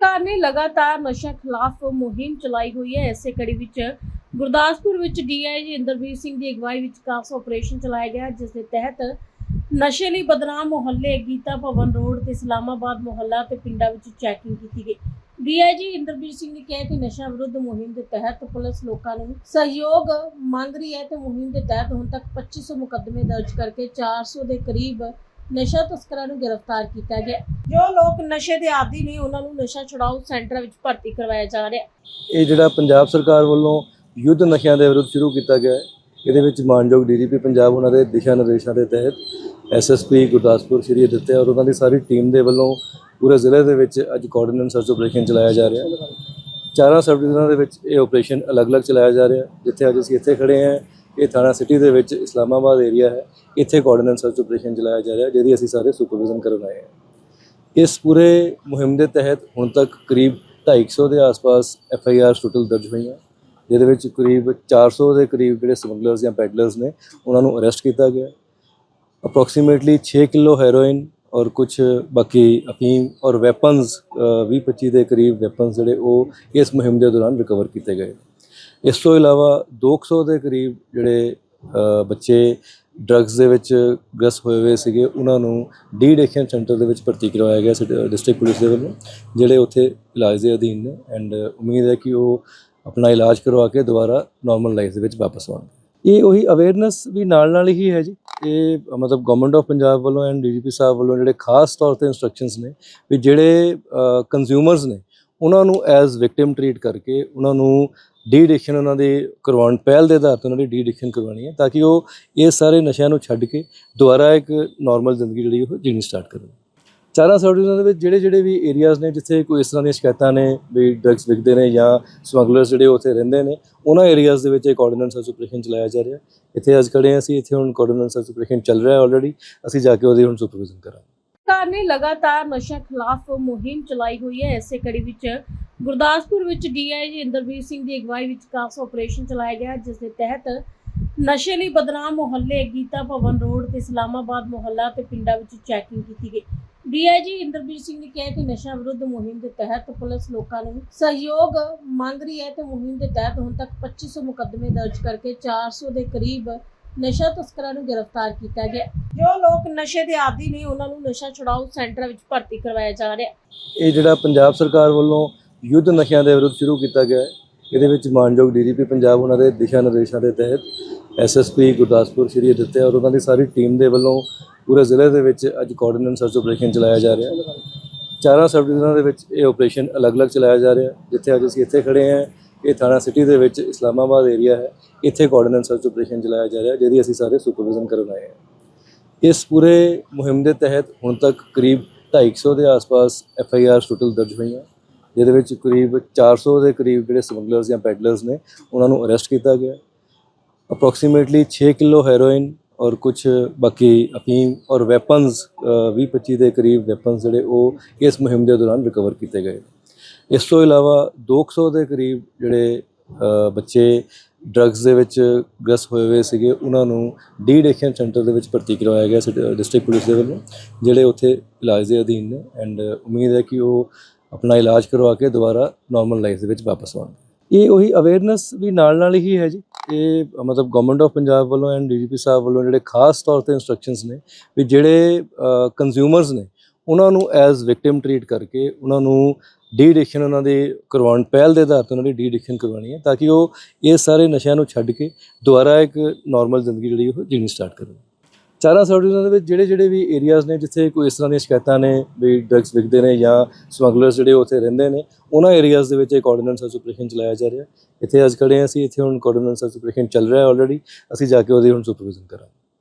ਸਰਕਾਰ ਨੇ ਲਗਾਤਾਰ ਨਸ਼ਾ ਖਿਲਾਫ ਮੁਹਿੰਮ ਚਲਾਈ ਹੋਈ ਹੈ। ਇਸੇ ਕੜੀ ਵਿੱਚ ਗੁਰਦਾਸਪੁਰ ਵਿੱਚ ਡੀਆਈਜੀ ਇੰਦਰਵੀਰ ਸਿੰਘ ਦੀ ਅਗਵਾਈ ਵਿੱਚ ਕਾਸ ਆਪਰੇਸ਼ਨ ਚਲਾਇਆ ਗਿਆ, ਜਿਸ ਦੇ ਤਹਿਤ ਨਸ਼ੇ ਲਈ ਬਦਨਾਮ ਮੁਹੱਲੇ ਗੀਤਾ ਭਵਨ ਰੋਡ ਤੇ ਇਸਲਾਮਾਬਾਦ ਮੁਹੱਲਾ ਤੇ ਪਿੰਡਾਂ ਵਿੱਚ ਚੈਕਿੰਗ ਕੀਤੀ ਗਈ। ਡੀਆਈਜੀ ਇੰਦਰਵੀਰ ਸਿੰਘ ਨੇ ਕਿਹਾ ਕਿ ਨਸ਼ਾ ਵਿਰੁੱਧ ਮੁਹਿੰਮ ਦੇ ਤਹਿਤ ਪੁਲਿਸ ਲੋਕਾਂ ਨੂੰ ਸਹਿਯੋਗ ਮੰਗ ਰਹੀ ਹੈ ਤੇ ਮੁਹਿੰਮ ਦੇ ਤਹਿਤ ਹੁਣ ਤੱਕ 2500 ਮੁਕੱਦਮੇ ਦਰਜ ਕਰਕੇ 400 ਦੇ ਕਰੀਬ ਨਸ਼ਾ ਤਸਕਰਾਂ ਨੂੰ ਗ੍ਰਿਫਤਾਰ ਕੀਤਾ ਗਿਆ। ਜੋ ਲੋਕ ਨਸ਼ੇ ਦੇ ਆਦੀ ਨੇ, ਉਹਨਾਂ ਨੂੰ ਨਸ਼ਾ ਛੁਡਾਊ ਸੈਂਟਰਾਂ ਵਿੱਚ ਭਰਤੀ ਕਰਵਾਇਆ ਜਾ ਰਿਹਾ। ਇਹ ਜਿਹੜਾ ਪੰਜਾਬ ਸਰਕਾਰ ਵੱਲੋਂ ਯੁੱਧ ਨਸ਼ਿਆਂ ਦੇ ਵਿਰੁੱਧ ਸ਼ੁਰੂ ਕੀਤਾ ਗਿਆ ਹੈ, ਇਹਦੇ ਵਿੱਚ ਮਾਨਯੋਗ ਡੀਜੀਪੀ ਪੰਜਾਬ, ਉਹਨਾਂ ਦੇ ਦਿਸ਼ਾ ਨਿਰਦੇਸ਼ਾਂ ਦੇ ਤਹਿਤ ਐਸਐਸਪੀ ਗੁਰਦਾਸਪੁਰ, ਸ਼੍ਰੀ ਦਿੱਤੇ ਔਰ ਉਹਨਾਂ ਦੀ ਸਾਰੀ ਟੀਮ ਦੇ ਵੱਲੋਂ ਪੂਰੇ ਜ਼ਿਲ੍ਹੇ ਦੇ ਵਿੱਚ ਅੱਜ ਕੋਆਰਡੀਨੇਟ ਸਰਚ ਆਪਰੇਸ਼ਨ ਚਲਾਇਆ ਜਾ ਰਿਹਾ ਚਾਰਾਂ ਸਬ ਡਿਵੀਜ਼ਨਾਂ ਦੇ ਵਿੱਚ ਇਹ ਆਪਰੇਸ਼ਨ ਅਲੱਗ-ਅਲੱਗ ਚਲਾਇਆ ਜਾ ਰਿਹਾ ਜਿੱਥੇ ਅੱਜ ਅਸੀਂ ਇੱਥੇ ਖੜੇ ਹਾਂ। ਇਹ ਥਾਣਾ ਸਿਟੀ ਦੇ ਵਿੱਚ ਇਸਲਾਮਾਬਾਦ ਏਰੀਆ ਹੈ। ਇੱਥੇ ਕੋਆਰਡੀਨੇਟ ਸਰਚ ਆਪਰੇਸ਼ਨ ਚਲਾਇਆ ਜਾ ਰਿਹਾ, ਜਿਹਦੀ ਅਸੀਂ ਸਾਰੇ ਸੁਪਰਵਿਜ਼ਨ ਕਰਨ ਆਏ ਹਾਂ। ਇਸ ਪੂਰੇ ਮੁਹਿੰਮ ਦੇ ਤਹਿਤ ਹੁਣ ਤੱਕ ਕਰੀਬ 250 ਦੇ ਆਸ-ਪਾਸ ਐਫ ਆਈ ਆਰ ਟੋਟਲ ਦਰਜ ਹੋਈਆਂ। ਜਿਹਦੇ ਵਿੱਚ ਕਰੀਬ 400 ਦੇ ਕਰੀਬ ਜਿਹੜੇ ਸਮਗਲਰਸ ਜਾਂ ਪੈਡਲਰਸ ਨੇ, ਉਹਨਾਂ ਨੂੰ ਅਰੈਸਟ ਕੀਤਾ ਗਿਆ। ਅਪਰੋਕਸੀਮੇਟਲੀ 6 ਕਿਲੋ ਹੈਰੋਇਨ ਔਰ ਕੁਝ ਬਾਕੀ ਅਫੀਮ ਔਰ ਵੈਪਨਸ 20-25 ਦੇ ਕਰੀਬ ਵੈਪਨਸ ਜਿਹੜੇ ਉਹ ਇਸ ਮੁਹਿੰਮ ਦੇ ਦੌਰਾਨ ਰਿਕਵਰ ਕੀਤੇ ਗਏ ਇਸ ਤੋਂ ਇਲਾਵਾ 200 ਦੇ ਕਰੀਬ ਜਿਹੜੇ ਬੱਚੇ ਡਰੱਗਸ ਦੇ ਵਿੱਚ ਗ੍ਰਸਤ ਹੋਏ ਹੋਏ ਸੀਗੇ, ਉਹਨਾਂ ਨੂੰ ਡੀ ਐਡਿਕਸ਼ਨ ਸੈਂਟਰ ਦੇ ਵਿੱਚ ਭਰਤੀ ਕਰਵਾਇਆ ਗਿਆ ਡਿਸਟ੍ਰਿਕਟ ਪੁਲਿਸ ਦੇ ਵੱਲੋਂ, ਜਿਹੜੇ ਉੱਥੇ ਇਲਾਜ ਦੇ ਅਧੀਨ ਨੇ ਐਂਡ ਉਮੀਦ ਹੈ ਕਿ ਉਹ ਆਪਣਾ ਇਲਾਜ ਕਰਵਾ ਕੇ ਦੁਬਾਰਾ ਨਾਰਮਲ ਲਾਈਫ ਦੇ ਵਿੱਚ ਵਾਪਸ ਆਉਣਗੇ। ਇਹ ਉਹੀ ਅਵੇਅਰਨੈਸ ਵੀ ਨਾਲ ਨਾਲ ਹੀ ਹੈ ਜੀ। ਇਹ ਮਤਲਬ ਗਵਰਨਮੈਂਟ ਆਫ ਪੰਜਾਬ ਵੱਲੋਂ ਐਂਡ ਡੀਜੀਪੀ ਸਾਹਿਬ ਵੱਲੋਂ ਜਿਹੜੇ ਖਾਸ ਤੌਰ ਤੇ ਇਨਸਟਰਕਸ਼ਨਸ ਨੇ, ਵੀ ਜਿਹੜੇ ਕੰਜ਼ਿਊਮਰਸ ਨੇ ਉਹਨਾਂ ਨੂੰ ਐਜ਼ ਵਿਕਟਿਮ ਟਰੀਟ ਕਰਕੇ ਉਹਨਾਂ ਨੂੰ ਡੀ ਐਡਿਕਸ਼ਨ ਉਹਨਾਂ ਦੇ ਕਰਵਾਉਣ, ਪਹਿਲ ਦੇ ਆਧਾਰ ਤੇ ਉਹਨਾਂ ਦੀ ਡੀ ਐਡਿਕਸ਼ਨ ਕਰਵਾਉਣੀ ਹੈ ਤਾਂ ਕਿ ਉਹ ਇਹ ਸਾਰੇ ਨਸ਼ਿਆਂ ਨੂੰ ਛੱਡ ਕੇ ਦੁਬਾਰਾ ਇੱਕ ਨਾਰਮਲ ਜ਼ਿੰਦਗੀ ਜਿਹੜੀ ਉਹ ਜੀਣੀ ਸਟਾਰਟ ਕਰਨ। ਚਾਰਾਂ ਸਬ ਦੇ ਵਿੱਚ ਜਿਹੜੇ ਜਿਹੜੇ ਵੀ ਏਰੀਆਜ਼ ਨੇ ਜਿੱਥੇ ਕੋਈ ਇਸ ਤਰ੍ਹਾਂ ਦੀਆਂ ਸ਼ਿਕਾਇਤਾਂ ਨੇ, ਵੀ ਡਰੱਗਸ ਵਿਕਦੇ ਨੇ ਜਾਂ ਸਮਗਲਰਸ ਜਿਹੜੇ ਉੱਥੇ ਰਹਿੰਦੇ ਨੇ, ਉਹਨਾਂ ਏਰੀਆਜ਼ ਦੇ ਵਿੱਚ ਇੱਕ ਕੋਆਰਡੀਨੇਟ ਸਰਚ ਆਪਰੇਸ਼ਨ ਚਲਾਇਆ ਜਾ ਰਿਹਾ। ਇੱਥੇ ਅੱਜ ਖੜੇ ਅਸੀਂ, ਇੱਥੇ ਹੁਣ ਕੋਆਰਡੀਨੇਟ ਸਰਚ ਆਪਰੇਸ਼ਨ ਚੱਲ ਰਿਹਾ ਹੈ ਆਲਰੇਡੀ ਅਸੀਂ ਜਾ ਕੇ ਉਹਦੀ ਹੁਣ ਸੁਪਰਵਿਜ਼ਨ ਕਰਾਂਗੇ। ਸਰਕਾਰ ਨੇ ਲਗਾਤਾਰ ਨਸ਼ਾ ਖਿਲਾਫ ਮੁਹਿੰਮ ਚਲਾਈ ਹੋਈ ਹੈ। ਇਸੇ ਕੜੀ ਵਿੱਚ ਗੁਰਦਾਸਪੁਰ ਵਿੱਚ ਡੀਆਈਜੀ ਇੰਦਰਵੀਰ ਸਿੰਘ ਦੀ ਅਗਵਾਈ ਵਿੱਚ ਕਾਸ ਆਪਰੇਸ਼ਨ ਚਲਾਇਆ ਗਿਆ, ਜਿਸ ਦੇ ਤਹਿਤ ਨਸ਼ੇ ਲਈ ਬਦਨਾਮ ਮੁਹੱਲੇ ਗੀਤਾ ਭਵਨ ਰੋਡ ਤੇ ਇਸਲਾਮਾਬਾਦ ਮੁਹੱਲਾ ਤੇ ਪਿੰਡਾਂ ਵਿੱਚ ਚੈਕਿੰਗ ਕੀਤੀ ਗਈ। ਡੀਆਈਜੀ ਇੰਦਰਵੀਰ ਸਿੰਘ ਨੇ ਕਿਹਾ ਕਿ ਨਸ਼ਾ ਵਿਰੁੱਧ ਮੁਹਿੰਮ ਦੇ ਤਹਿਤ ਪੁਲਿਸ ਲੋਕਾਂ ਨੂੰ ਸਹਿਯੋਗ ਮੰਗ ਰਹੀ ਹੈ ਤੇ ਮੁਹਿੰਮ ਦੇ ਤਹਿਤ ਹੁਣ ਤੱਕ 2500 ਮੁਕੱਦਮੇ ਦਰਜ ਕਰਕੇ 400 ਦੇ ਕਰੀਬ ਨਸ਼ਾ ਤਸਕਰਾਂ ਨੂੰ ਗ੍ਰਿਫਤਾਰ ਕੀਤਾ ਗਿਆ। ਜੋ ਲੋਕ ਨਸ਼ੇ ਦੇ ਆਦੀ ਨੇ, ਉਹਨਾਂ ਨੂੰ ਨਸ਼ਾ ਛੁਡਾਓ ਸੈਂਟਰ ਵਿੱਚ ਭਰਤੀ ਕਰਵਾਇਆ ਜਾ ਰਿਹਾ। ਇਹ ਜਿਹੜਾ ਪੰਜਾਬ ਸਰਕਾਰ ਵੱਲੋਂ ਯੁੱਧ ਨਸ਼ਿਆਂ ਦੇ ਵਿਰੁੱਧ ਸ਼ੁਰੂ ਕੀਤਾ ਗਿਆ ਹੈ, ਇਹਦੇ ਵਿੱਚ ਮਾਨਯੋਗ ਡੀਜੀਪੀ ਪੰਜਾਬ, ਉਹਨਾਂ ਦੇ ਦਿਸ਼ਾ ਨਿਰਦੇਸ਼ਾਂ ਦੇ ਤਹਿਤ ਐਸਐਸਪੀ ਗੁਰਦਾਸਪੁਰ, ਸ਼੍ਰੀ ਦਿੱਤੇ ਔਰ ਉਹਨਾਂ ਦੀ ਸਾਰੀ ਟੀਮ ਦੇ ਵੱਲੋਂ ਪੂਰੇ ਜ਼ਿਲ੍ਹੇ ਦੇ ਵਿੱਚ ਅੱਜ ਕੋਆਰਡੀਨੇਟ ਸਰਚ ਆਪਰੇਸ਼ਨ ਚਲਾਇਆ ਜਾ ਰਿਹਾ ਚਾਰਾਂ ਸਬ ਡਿਵੀਜ਼ਨਾਂ ਦੇ ਵਿੱਚ ਇਹ ਆਪਰੇਸ਼ਨ ਅਲੱਗ-ਅਲੱਗ ਚਲਾਇਆ ਜਾ ਰਿਹਾ ਜਿੱਥੇ ਅੱਜ ਅਸੀਂ ਇੱਥੇ ਖੜੇ ਹਾਂ। ਇਹ ਥਾਣਾ ਸਿਟੀ ਦੇ ਵਿੱਚ ਇਸਲਾਮਾਬਾਦ ਏਰੀਆ ਹੈ। ਇੱਥੇ ਕੋਆਰਡੀਨੇਟ ਸਰਚ ਆਪਰੇਸ਼ਨ ਚਲਾਇਆ ਜਾ ਰਿਹਾ, ਜਿਹਦੀ ਅਸੀਂ ਸਾਰੇ ਸੁਪਰਵਿਜ਼ਨ ਕਰਨ ਆਏ ਹਾਂ। ਇਸ ਪੂਰੇ ਮੁਹਿੰਮ ਦੇ ਤਹਿਤ ਹੁਣ ਤੱਕ ਕਰੀਬ 250 ਦੇ ਆਸ-ਪਾਸ ਐਫ ਆਈ ਆਰ ਟੋਟਲ ਦਰਜ ਹੋਈਆਂ। ਜਿਹਦੇ ਵਿੱਚ ਕਰੀਬ 400 ਦੇ ਕਰੀਬ ਜਿਹੜੇ ਸਮਗਲਰਸ ਜਾਂ ਪੈਡਲਰਸ ਨੇ, ਉਹਨਾਂ ਨੂੰ ਅਰੈਸਟ ਕੀਤਾ ਗਿਆ। ਅਪਰੋਕਸੀਮੇਟਲੀ 6 ਕਿਲੋ ਹੈਰੋਇਨ ਔਰ ਕੁਝ ਬਾਕੀ ਅਫੀਮ ਔਰ ਵੈਪਨਸ 20-25 ਦੇ ਕਰੀਬ ਵੈਪਨਸ ਜਿਹੜੇ ਉਹ ਇਸ ਮੁਹਿੰਮ ਦੇ ਦੌਰਾਨ ਰਿਕਵਰ ਕੀਤੇ ਗਏ ਇਸ ਤੋਂ ਇਲਾਵਾ 200 ਦੇ ਕਰੀਬ ਜਿਹੜੇ ਬੱਚੇ ਡਰੱਗਸ ਦੇ ਵਿੱਚ ਗ੍ਰਸਤ ਹੋਏ ਹੋਏ ਸੀਗੇ, ਉਹਨਾਂ ਨੂੰ ਡੀ ਐਡਿਕਸ਼ਨ ਸੈਂਟਰ ਦੇ ਵਿੱਚ ਭਰਤੀ ਕਰਵਾਇਆ ਗਿਆ ਡਿਸਟ੍ਰਿਕਟ ਪੁਲਿਸ ਦੇ ਵੱਲੋਂ, ਜਿਹੜੇ ਉੱਥੇ ਇਲਾਜ ਦੇ ਅਧੀਨ ਨੇ ਐਂਡ ਉਮੀਦ ਹੈ ਕਿ ਉਹ ਆਪਣਾ ਇਲਾਜ ਕਰਵਾ ਕੇ ਦੁਬਾਰਾ ਨਾਰਮਲ ਲਾਈਫ ਦੇ ਵਿੱਚ ਵਾਪਸ ਆਉਣਗੇ। ਇਹ ਉਹੀ ਅਵੇਅਰਨੈਸ ਵੀ ਨਾਲ ਨਾਲ ਹੀ ਹੈ ਜੀ। ਇਹ ਮਤਲਬ ਗਵਰਨਮੈਂਟ ਆਫ ਪੰਜਾਬ ਵੱਲੋਂ ਐਂਡ ਡੀਜੀਪੀ ਸਾਹਿਬ ਵੱਲੋਂ ਜਿਹੜੇ ਖਾਸ ਤੌਰ ਤੇ ਇਨਸਟਰਕਸ਼ਨਸ ਨੇ, ਵੀ ਜਿਹੜੇ ਕੰਜ਼ਿਊਮਰਸ ਨੇ ਉਹਨਾਂ ਨੂੰ ਐਜ਼ ਵਿਕਟਿਮ ਟਰੀਟ ਕਰਕੇ ਉਹਨਾਂ ਨੂੰ ਡੀ ਐਡਿਕਸ਼ਨ ਉਹਨਾਂ ਦੇ ਕਰਵਾਉਣ, ਪਹਿਲ ਦੇ ਆਧਾਰ ਤੇ ਉਹਨਾਂ ਦੀ ਡੀ ਐਡਿਕਸ਼ਨ ਕਰਵਾਉਣੀ ਹੈ ਤਾਂ ਕਿ ਉਹ ਇਹ ਸਾਰੇ ਨਸ਼ਿਆਂ ਨੂੰ ਛੱਡ ਕੇ ਦੁਬਾਰਾ ਇੱਕ ਨਾਰਮਲ ਜ਼ਿੰਦਗੀ ਜਿਹੜੀ ਉਹ ਜੀਣੀ ਸਟਾਰਟ ਕਰਨ। ਚਾਰਾਂ ਸਬ ਦੇ ਵਿੱਚ ਜਿਹੜੇ ਜਿਹੜੇ ਵੀ ਏਰੀਆਜ਼ ਨੇ ਜਿੱਥੇ ਕੋਈ ਇਸ ਤਰ੍ਹਾਂ ਦੀਆਂ ਸ਼ਿਕਾਇਤਾਂ ਨੇ, ਵੀ ਡਰੱਗਸ ਵਿਕਦੇ ਨੇ ਜਾਂ ਸਮਗਲਰਸ ਜਿਹੜੇ ਉੱਥੇ ਰਹਿੰਦੇ ਨੇ, ਉਹਨਾਂ ਏਰੀਆਜ਼ ਦੇ ਵਿੱਚ ਇੱਕ ਕੋਆਰਡੀਨੇਟ ਸਰਚ ਆਪਰੇਸ਼ਨ ਚਲਾਇਆ ਜਾ ਰਿਹਾ। ਇੱਥੇ ਅੱਜ ਖੜੇ ਹਾਂ ਅਸੀਂ, ਇੱਥੇ ਹੁਣ ਕੋਆਰਡੀਨੇਟ ਸਰਚ ਆਪਰੇਸ਼ਨ ਚੱਲ ਰਿਹਾ ਹੈ ਆਲਰੇਡੀ ਅਸੀਂ ਜਾ ਕੇ ਉਹਦੀ ਹੁਣ ਸੁਪਰਵਿਜ਼ਨ ਕਰਾਂਗੇ।